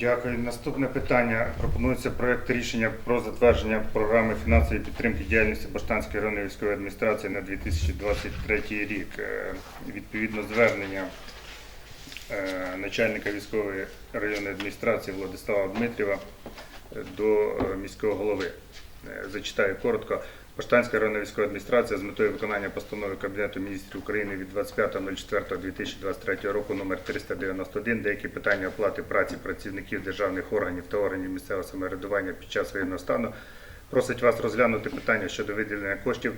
Дякую. Наступне питання. Пропонується проект рішення про затвердження програми фінансової підтримки діяльності Баштанської районної військової адміністрації на 2023 рік. Е, Відповідно звернення е, начальника військової районної адміністрації Владислава Дмитрєва е, до міського голови. Е, Зачитаю коротко. Поштанська районна військова адміністрація з метою виконання постанови Кабінету міністрів України від 25.04.2023 року номер 391 деякі питання оплати праці працівників державних органів та органів місцевого самоврядування під час воєнного стану просить вас розглянути питання щодо виділення коштів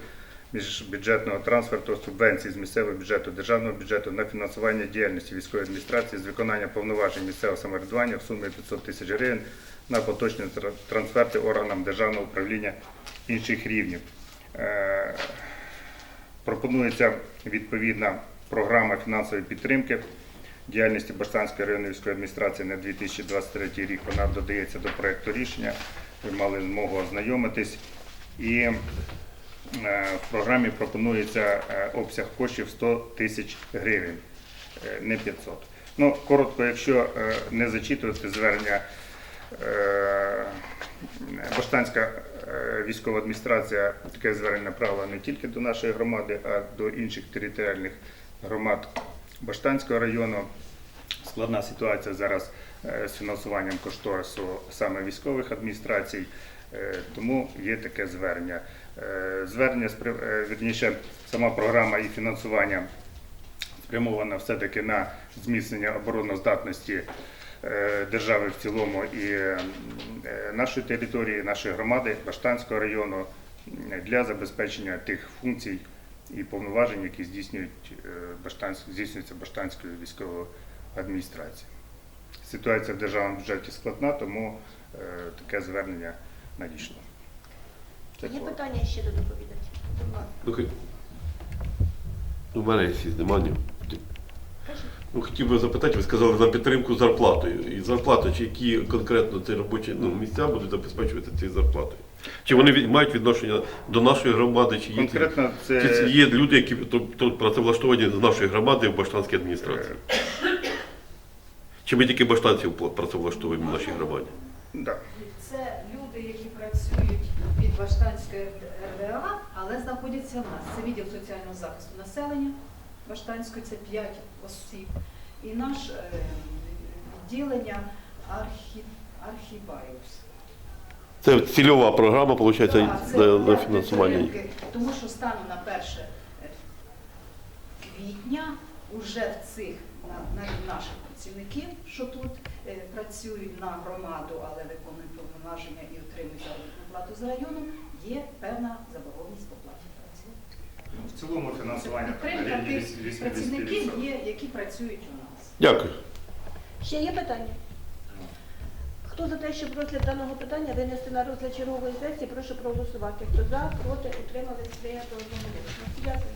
міжбюджетного трансферту субвенцій з місцевого бюджету державного бюджету на фінансування діяльності військової адміністрації з виконання повноважень місцевого самоврядування в сумі 500 тисяч гривень на поточні трансферти органам державного управління інших рівнів. Е, Пропонується відповідна програма фінансової підтримки діяльності Баштанської районної військової адміністрації на 2023 рік. Вона додається до проекту рішення. Ви мали змогу ознайомитись. І в програмі пропонується е, обсяг коштів 100 тисяч гривень, е, не 500. Ну, коротко, якщо е, не зачитувати звернення, е, Баштанська е, військова адміністрація таке звернення направила не тільки до нашої громади, а до інших територіальних громад Баштанського району. Складна ситуація зараз е, з фінансуванням кошторису саме військових адміністрацій, е, тому є таке звернення. Е, Звернення е, вірніше, сама програма і фінансування спрямована все-таки на зміцнення обороноздатності е, держави в цілому і е, нашої території, нашої громади, Баштанського району для забезпечення тих функцій і повноважень, які здійснюють е, здійснюються Баштанською військовою адміністрацією. Ситуація в державному бюджеті складна, тому е, таке звернення надійшло. Це Є коротко. питання ще до доповідача? Будь ласка. Ну, У мене є знімання. Кажіть. Ну, хотів би запитати, ви сказали за підтримку зарплатою. І зарплата, чи які конкретно ці робочі ну, місця будуть забезпечувати цією зарплатою? Чи вони від- мають відношення до нашої громади, чи є, Конкретно чи це це є люди, які тут, тут працевлаштовані з нашої громади в Баштанській адміністрації? Чи ми тільки баштанців пла- працевлаштовуємо в нашій громаді? Да. Це люди, які працюють від Баштанської РВА, але знаходяться в нас. Це відділ соціального захисту населення Баштанської, це 5 осіб. І наш е, відділення Архі, Архібайус. Це цільова програма, виходить, Так, це на, фінансування. підтримки, Тому що станом на 1 квітня уже в цих на, на наших працівників, що тут е, працюють на громаду, але виконують повноваження і отримують заробітну плату з району, є певна заборгованість по платі праці. в цілому фінансування Підтримка тих працівників є, які працюють у нас. Дякую. Ще є питання? Хто за те, щоб розгляд даного питання винести на розгляд чергової сесії, прошу проголосувати. Хто за, проти, утримались, прийнято одноголосно. Дякую.